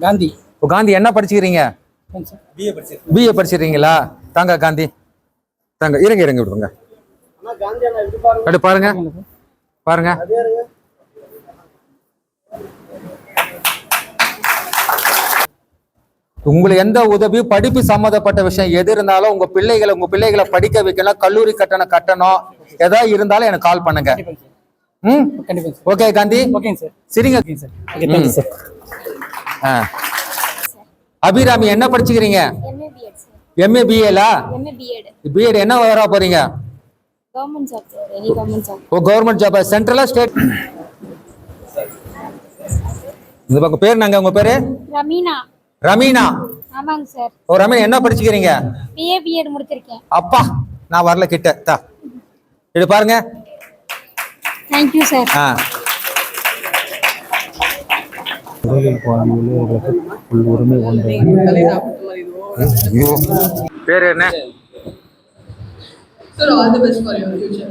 காந்தி. இப்போ காந்தி என்ன படிச்சுக்கிறீங்க? பிஏ படிச்சு பிஏ படிச்சிருக்கீங்களா? தாங்க காந்தி. தாங்க இருங்க இருங்க விடுங்க. அப்படி பாருங்க. பாருங்க. உங்களுக்கு எந்த உதவி படிப்பு சம்மந்தப்பட்ட விஷயம் எது இருந்தாலும் உங்க பிள்ளைகளை உங்க பிள்ளைகளை படிக்க வைக்கணும் கல்லூரி கட்டணம் கட்டணும். ஏதாவது இருந்தாலும் எனக்கு கால் பண்ணுங்க. ம்? Sir okay Gandhi. ஓகேங்க சார் சரிங்க. ஓகேங்க sir okay thank you sir ஆ. அபிராமி என்ன படிச்சுக்கிறீங்க? எம்ஏ பிஏலா பிஎட் என்ன வர போறீங்க? கவர்மெண்ட் ஜாப் சென்ட்ரலா ஸ்டேட் இந்த பக்கம் பேர் நாங்க உங்க பேரு? ரமீனா. ரமீனா. ஆமாங்க சார் ஓ ரமீனா என்ன படிச்சுக்கிறீங்க? பிஏ பிஎட் முடிச்சிருக்கேன். அப்பா நான் வரல கிட்ட. தா. இது பாருங்க. தேங்க்யூ சார் ஆ. பேர் என்ன Sir, all the best for your future.